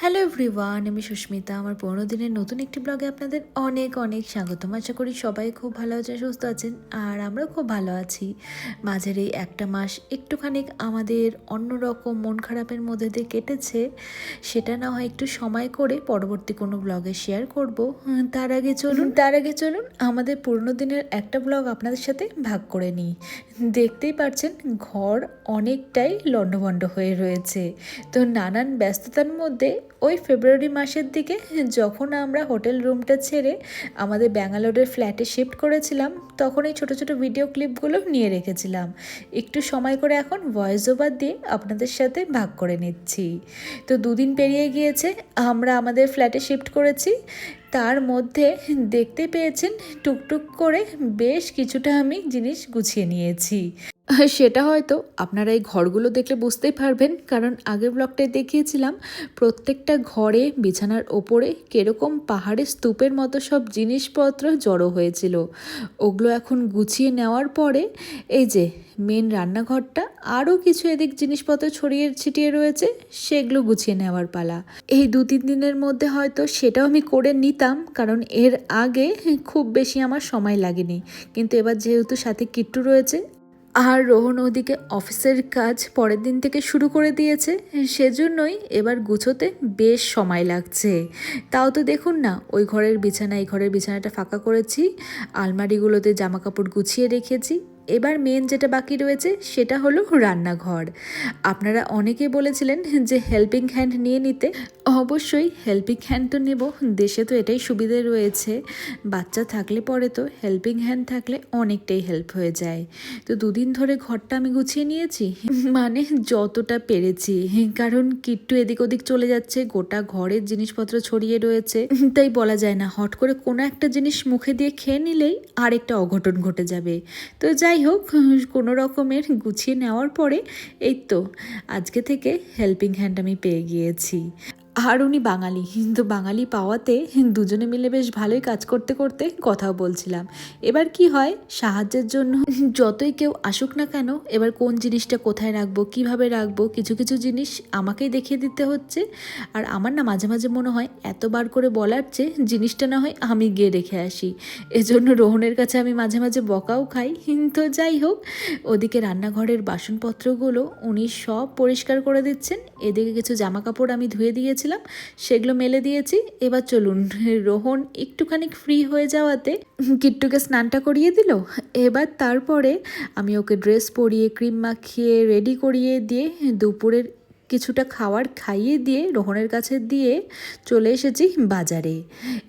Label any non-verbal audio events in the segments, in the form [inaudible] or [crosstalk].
Hello everyone আমি সুস্মিতা। আমার পনেরো দিনের নতুন একটি ব্লগে আপনাদের অনেক অনেক স্বাগতম। আশা করি সবাই খুব ভালো আছেন সুস্থ আছেন আর আমরাও খুব ভালো আছি। মাঝের এই একটা মাস একটুখানি আমাদের অন্যরকম মন খারাপের মধ্যে দিয়ে কেটেছে। সেটা না হয় একটু সময় করে পরবর্তী কোনো ব্লগে শেয়ার করব। তার আগে চলুন তার আগে চলুন আমাদের পুরনো দিনের একটা ব্লগ আপনাদের সাথে ভাগ করে নিই। দেখতেই পারছেন ঘর অনেকটাই লণ্ডভণ্ড হয়ে রয়েছে। তো নানান ব্যস্ততার মধ্যে ওই ফেব্রুয়ারি মাসের দিকে যখন আমরা হোটেল রুমটা ছেড়ে আমাদের ব্যাঙ্গালোরের ফ্ল্যাটে শিফট করেছিলাম, তখন এই ছোটো ছোটো ভিডিও ক্লিপগুলো নিয়ে রেখেছিলাম। একটু সময় করে এখন ভয়েস ওভার দিয়ে আপনাদের সাথে ভাগ করে নিচ্ছি। তো দুদিন পেরিয়ে গিয়েছে, আমরা আমাদের ফ্ল্যাটে শিফট করেছি। তার মধ্যে দেখতে পেয়েছেন, টুকটুক করে বেশ কিছুটা আমি জিনিস গুছিয়ে নিয়েছি। [laughs] সেটা হয়তো আপনারা এই ঘরগুলো দেখলে বুঝতেই পারবেন। কারণ আগের ব্লগটায় দেখিয়েছিলাম, প্রত্যেকটা ঘরে বিছানার ওপরে কীরকম পাহাড়ের স্তূপের মতো সব জিনিসপত্র জড়ো হয়েছিল। ওগুলো এখন গুছিয়ে নেওয়ার পরে এই যে মেন রান্নাঘরটা, আরও কিছু এদিক জিনিসপত্র ছড়িয়ে ছিটিয়ে রয়েছে, সেগুলো গুছিয়ে নেওয়ার পালা। এই দু তিন দিনের মধ্যে হয়তো সেটাও আমি করে নিতাম, কারণ এর আগে খুব বেশি আমার সময় লাগেনি। কিন্তু এবার যেহেতু সাথে কিট্টু রয়েছে আর রোহন ওদিকে অফিসের কাজ পরের দিন থেকে শুরু করে দিয়েছে। সেজন্যই এবার গুছোতে বেশ সময় লাগছে। তাও তো দেখুন না, ওই ঘরের বিছানা, এই ঘরের বিছানাটা ফাঁকা করেছি। আলমারিগুলোতে জামা কাপড় গুছিয়ে রেখেছি। এবার মেন যেটা বাকি রয়েছে, সেটা হলো রান্নাঘর। আপনারা অনেকে বলেছিলেন যে হেল্পিং হ্যান্ড নিয়ে নিতে। অবশ্যই হেল্পিং হ্যান্ড তো নেব, দেশে তো এটাই সুবিধে রয়েছে। বাচ্চা থাকলে পরে তো হেল্পিং হ্যান্ড থাকলে অনেকটাই হেল্প হয়ে যায়। তো দুদিন ধরে ঘরটা আমি গুছিয়ে নিয়েছি মানে যতটা পেরেছি। কারণ কিট্টু এদিক ওদিক চলে যাচ্ছে, গোটা ঘরের জিনিসপত্র ছড়িয়ে রয়েছে। তাই বলা যায় না, হট করে কোনো একটা জিনিস মুখে দিয়ে খেয়ে নিলেই আরেকটা অঘটন ঘটে যাবে। তো যাই হোক, কোনো রকমের গুছিয়ে নেওয়ার পরে, এই তো, আজকে থেকে হেল্পিং হ্যান্ড আমি পেয়ে গিয়েছি। আর উনি বাঙালি কিন্তু বাঙালি পাওয়াতে দুজনে মিলে বেশ ভালোই কাজ করতে করতে কথাও বলছিলাম। এবার কি হয়? সাহায্যের জন্য যতই কেউ আসুক না কেন, এবার কোন জিনিসটা কোথায় রাখব, কীভাবে রাখব, কিছু কিছু জিনিস আমাকেই দেখিয়ে দিতে হচ্ছে। আর আমার না মাঝে মাঝে মনে হয় এতবার করে বলার চেয়ে জিনিসটা না হয় আমি গিয়ে রেখে আসি। এজন্য রোহনের কাছে আমি মাঝে মাঝে বকাও খাই। তো যাই হোক, ওদিকে রান্নাঘরের বাসনপত্রগুলো উনি সব পরিষ্কার করে দিচ্ছেন। এদিকে কিছু জামা কাপড় আমি ধুয়ে দিয়েছিলাম। সেগুলো মেলে দিয়েছি। এবার চলুন, রোহন একটুখানি ফ্রি হয়ে যাওয়াতে কিট্টুকে স্নানটা করিয়ে দিল। এবার তারপরে আমি ওকে ড্রেস পরিয়ে ক্রিম মাখিয়ে রেডি করিয়ে দিয়ে দুপুরের কিছুটা খাবার খাইয়ে দিয়ে রোহনের কাছে দিয়ে চলে এসেছি বাজারে।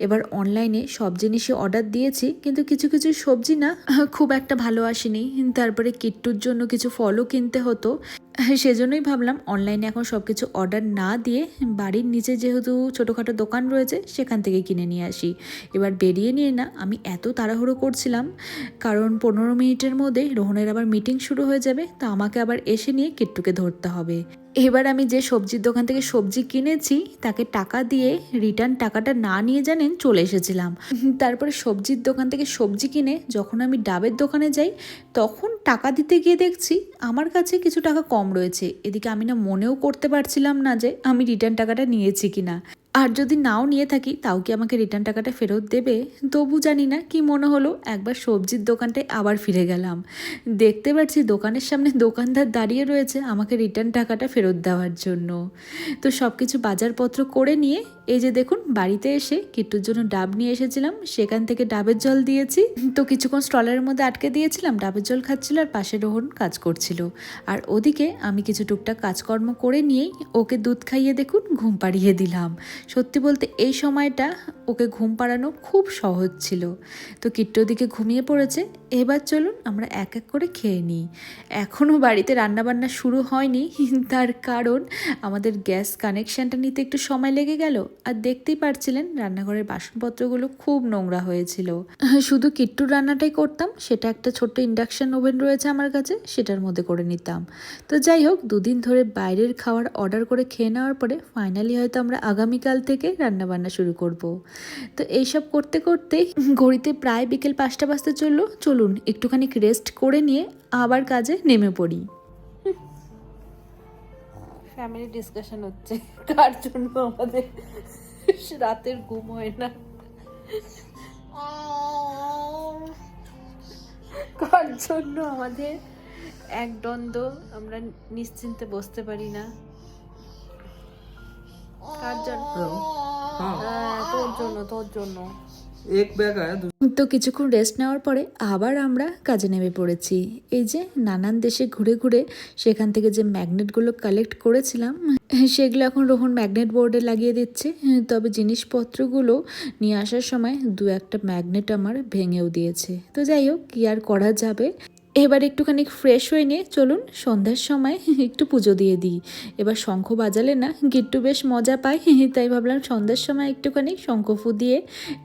এবার অনলাইনে সব জিনিসই অর্ডার দিয়েছি, কিন্তু কিছু কিছু সবজি না খুব একটা ভালো আসেনি। তারপরে কিট্টুর জন্য কিছু ফলও কিনতে হতো। সেজন্যই ভাবলাম অনলাইনে এখন সব কিছু অর্ডার না দিয়ে বাড়ির নিচে যেহেতু ছোটোখাটো দোকান রয়েছে, সেখান থেকে কিনে নিয়ে আসি। এবার বেরিয়ে নিয়ে না, আমি এত তাড়াহুড়ো করছিলাম, কারণ পনেরো মিনিটের মধ্যে রোহনের আবার মিটিং শুরু হয়ে যাবে, তা আমাকে আবার এসে নিয়ে কিট্টুকে ধরতে হবে। এবার আমি যে সবজির দোকান থেকে সবজি কিনেছি, তাকে টাকা দিয়ে রিটার্ন টাকাটা না নিয়ে জানেন চলে এসেছিলাম। তারপরে সবজির দোকান থেকে সবজি কিনে যখন আমি ডাবের দোকানে যাই, তখন টাকা দিতে গিয়ে দেখছি আমার কাছে কিছু টাকা কম রয়েছে। এদিকে আমি না মনেও করতে পারছিলাম না যে আমি রিটার্ন টাকাটা নিয়েছি কিনা। আর যদি নাও নিয়ে থাকি, তাও কি আমাকে রিটার্ন টাকাটা ফেরত দেবে? তবু জানি না কি মনে হলো, একবার সবজির দোকানটায় আবার ফিরে গেলাম। দেখতে পাচ্ছি দোকানের সামনে দোকানদার দাঁড়িয়ে রয়েছে আমাকে রিটার্ন টাকাটা ফেরত দেওয়ার জন্য। তো সব কিছু বাজারপত্র করে নিয়ে, এই যে দেখুন, বাড়িতে এসে কিট্টুর জন্য ডাব নিয়ে এসেছিলাম। সেখান থেকে ডাবের জল দিয়েছি। তো কিছুক্ষণ স্টলের মধ্যে আটকে দিয়েছিলাম, ডাবের জল খাচ্ছিল আর পাশে রোহন কাজ করছিল। আর ওদিকে আমি কিছু টুকটাক কাজকর্ম করে নিয়েই ওকে দুধ খাইয়ে দেখুন, ঘুম পাড়িয়ে দিলাম। সত্যি বলতে এই সময়টা ওকে ঘুম পাড়ানো খুব সহজ ছিল। তো কিট্টু ওদিকে ঘুমিয়ে পড়েছে এবার চলুন আমরা এক এক করে খেয়ে নিই। এখনও বাড়িতে রান্নাবান্না শুরু হয়নি, [laughs] তার কারণ আমাদের গ্যাস কানেকশানটা নিতে একটু সময় লেগে গেল। আর দেখতেই পারছিলেন রান্নাঘরের বাসনপত্রগুলো খুব নোংরা হয়েছিল। [laughs] শুধু কিট্টুর রান্নাটাই করতাম, সেটা একটা ছোট্ট ইন্ডাকশন ওভেন রয়েছে আমার কাছে, সেটার মধ্যে করে নিতাম। তো যাই হোক, দুদিন ধরে বাইরের খাবার অর্ডার করে খেয়ে নেওয়ার পরে ফাইনালি হয়তো আমরা আগামীকাল থেকে রান্নাবান্না শুরু করব। তো এইসব করতে করতে ঘড়িতে প্রায় বিকেল পাঁচটা বাজতে চলল, চলুন একটুখানি রেস্ট করে নিয়ে আবার কাজে নেমে পড়ি। ফ্যামিলি ডিসকাশন হচ্ছে। কার জন্য আমাদের রাতের ঘুম হয় না? কার জন্য আমাদের এক দ্বন্দ্ব? আমরা নিশ্চিন্তে বসতে পারি না। কার জন্য? হ্যাঁ, তোর জন্য তোর জন্য। তো কিছুক্ষণ রেস্ট নেওয়ার পরে আবার আমরা কাজে নেমে পড়েছি। এই যে নানান দেশে ঘুরে ঘুরে সেখান থেকে যে ম্যাগনেটগুলো কালেক্ট করেছিলাম, সেগুলো এখন রোহন ম্যাগনেট বোর্ডে লাগিয়ে দিচ্ছে। তবে জিনিসপত্রগুলো নিয়ে আসার সময় দু একটা ম্যাগনেট আমার ভেঙেও দিয়েছে। তো যাই হোক, কি আর করা যাবে? এবার একটুখানি ফ্রেশ হয়ে নিয়ে চলুন সন্ধ্যার সময় [laughs] একটু পুজো দিয়ে দিই। এবার শঙ্খ বাজালে না গিট্টু বেশ মজা পায়, [laughs] তাই ভাবলাম সন্ধ্যার সময় একটুখানি শঙ্খ ফু দিয়ে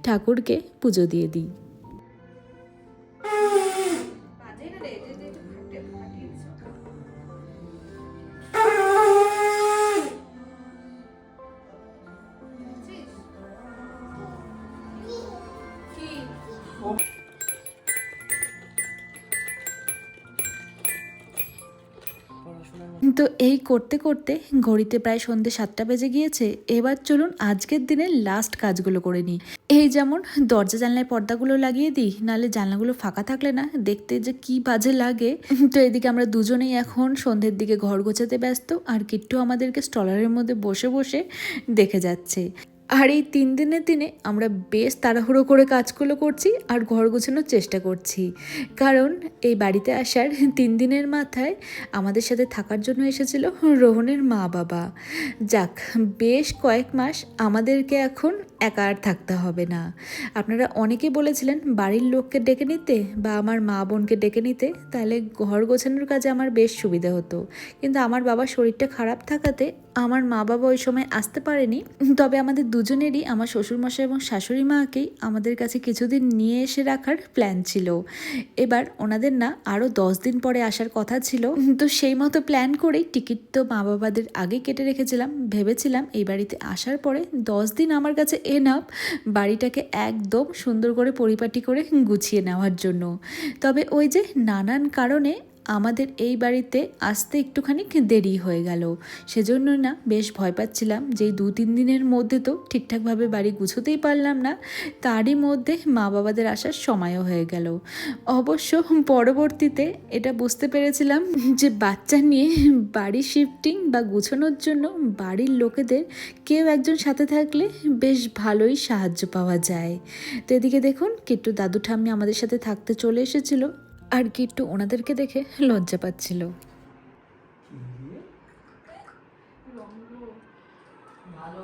ঠাকুরকে পুজো দিয়ে দিই। তো এই করতে করতে ঘড়িতে প্রায় সন্ধ্যে সাতটা বেজে গিয়েছে, এবার চলুন আজকের দিনের লাস্ট কাজগুলো করে নিই। এই যেমন দরজা জানলায় পর্দাগুলো লাগিয়ে দিই, নাহলে জানলাগুলো ফাঁকা থাকলে না দেখতে যে কি বাজে লাগে। তো এদিকে আমরা দুজনেই এখন সন্ধ্যের দিকে ঘর গোছাতে ব্যস্ত, আর কিট্টু আমাদেরকে স্টলারের মধ্যে বসে বসে দেখে যাচ্ছে। আর এই তিন দিনের দিনে আমরা বেশ তাড়াহুড়ো করে কাজগুলো করছি আর ঘর গোছানোর চেষ্টা করছি। কারণ এই বাড়িতে আসার তিন দিনের মাথায় আমাদের সাথে থাকার জন্য এসেছিল রোহনের মা বাবা। যাক, বেশ কয়েক মাস আমাদেরকে এখন একা আর থাকতে হবে না। আপনারা অনেকে বলেছিলেন, বাড়ির লোককে ডেকে নিতে বা আমার মা বোনকে ডেকে নিতে, তাহলে ঘর গোছানোর কাজে আমার বেশ সুবিধা হতো। কিন্তু আমার বাবার শরীরটা খারাপ থাকাতে আমার মা বাবা ওই সময় আসতে পারেনি। তবে আমাদের দুজনেরই, আমার শ্বশুরমশাই এবং শাশুড়ি মাকেই আমাদের কাছে কিছুদিন নিয়ে এসে রাখার প্ল্যান ছিল। এবার ওনাদের না আরও দশ দিন পরে আসার কথা ছিল। তো সেই মতো প্ল্যান করেই টিকিট তো মা বাবাদের আগে কেটে রেখেছিলাম। ভেবেছিলাম এই বাড়িতে আসার পরে দশ দিন আমার কাছে এনাফ বাড়িটাকে একদম সুন্দর করে পরিপাটি করে গুছিয়ে নেওয়ার জন্য। তবে ওই যে নানান কারণে আমাদের এই বাড়িতে আসতে একটুখানি দেরি হয়ে গেল। সেজন্য না বেশ ভয় পাচ্ছিলাম যে দু তিন দিনের মধ্যে তো ঠিকঠাকভাবে বাড়ি গুছোতেই পারলাম না। তারই মধ্যে মা বাবাদের আসার সময়ও হয়ে গেল। অবশ্য পরবর্তীতে এটা বুঝতে পেরেছিলাম যে বাচ্চা নিয়ে বাড়ি শিফটিং বা গুছানোর জন্য বাড়ির লোকেদের কেউ একজন সাথে থাকলে বেশ ভালোই সাহায্য পাওয়া যায়। তো এদিকে দেখুন, কিট্টু দাদু ঠাম্মি আমাদের সাথে থাকতে চলে এসেছিল। আর কিট্টু ওনাদেরকে দেখে লজ্জা পাচ্ছিল। ভালো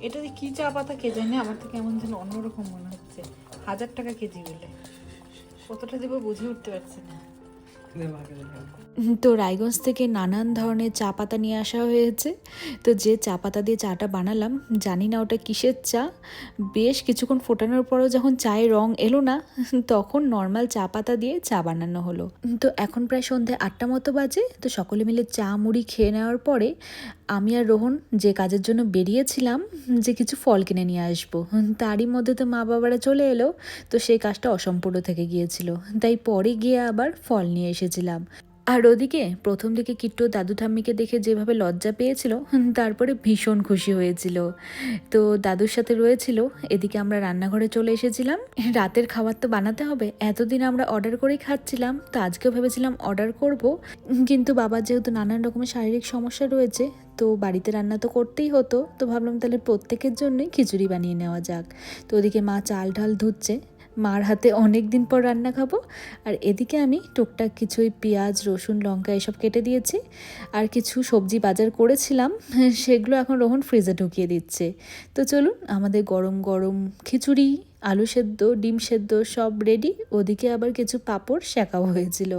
এটা কি চা পাতা কে জানে? আমার তো কেমন যেন অন্যরকম মনে হচ্ছে। হাজার টাকা কেজি বলে। কতটা দেবো বুঝে উঠতে পারছি না। তো রায়গঞ্জ থেকে নানান ধরনের চা পাতা নিয়ে আসা হয়েছে। তো যে চা পাতা দিয়ে চাটা বানালাম, জানি না ওটা কিসের চা। বেশ কিছুক্ষণ ফোটানোর পরও যখন চায়ের রং এলো না, তখন নর্মাল চা পাতা দিয়ে চা বানানো হলো। তো এখন প্রায় সন্ধে আটটা মতো বাজে, তো সকলে মিলে চা মুড়ি খেয়ে নেওয়ার পরে আমি আর রোহন যে কাজের জন্য বেরিয়েছিলাম, যে কিছু ফল কিনে নিয়ে আসব। তারই মধ্যে তো মা বাবারা চলে এলো, তো সেই কাজটা অসম্পূর্ণ থেকে গিয়েছিল। তাই পরে গিয়ে আবার ফল নিয়ে এসেছিলাম। আর ওদিকে প্রথম দিকে কিট্টু দাদু ঠাম্মিকে দেখে যেভাবে লজ্জা পেয়েছিল তারপরে ভীষণ খুশি হয়েছিল। তো দাদুর সাথে রয়েছিল, এদিকে আমরা রান্নাঘরে চলে এসেছিলাম। রাতের খাবার তো বানাতে হবে, এতদিন আমরা অর্ডার করেই খাচ্ছিলাম, তো আজকেও ভেবেছিলাম অর্ডার করব। কিন্তু বাবার যেহেতু নানান রকমের শারীরিক সমস্যা রয়েছে, তো বাড়িতে রান্না তো করতেই হতো, তো ভাবলাম তাহলে প্রত্যেকের জন্যই খিচুড়ি বানিয়ে নেওয়া যাক। তো ওদিকে মা চাল ঢাল ধুচ্ছে মার হাতে অনেক দিন পর রান্না খাব আর এদিকে আমি টুকটাক কিছুই পেঁয়াজ রসুন লঙ্কা এসব কেটে দিয়েছি আর কিছু সবজি বাজার করেছিলাম সেগুলো এখন রোহন ফ্রিজে ঢুকিয়ে দিচ্ছে তো চলুন আমাদের গরম গরম খিচুড়ি আলু সেদ্ধ ডিম সেদ্ধ সব রেডি ওদিকে আবার কিছু পাঁপড় শেখাও হয়েছিল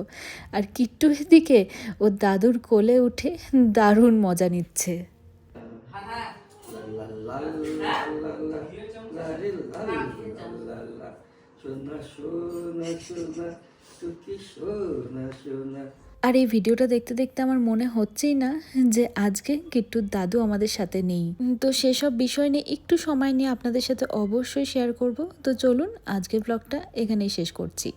আর কিট্টু এদিকে ও দাদুর কোলে উঠে দারুণ মজা নিচ্ছে। আর এই ভিডিওটা দেখতে দেখতে আমার মনে হচ্ছেই না যে আজকে কিট্টুর দাদু আমাদের সাথে নেই। তো সেসব বিষয় নিয়ে একটু সময় নিয়ে আপনাদের সাথে অবশ্যই শেয়ার করব। তো চলুন আজকের ব্লগটা এখানেই শেষ করছি।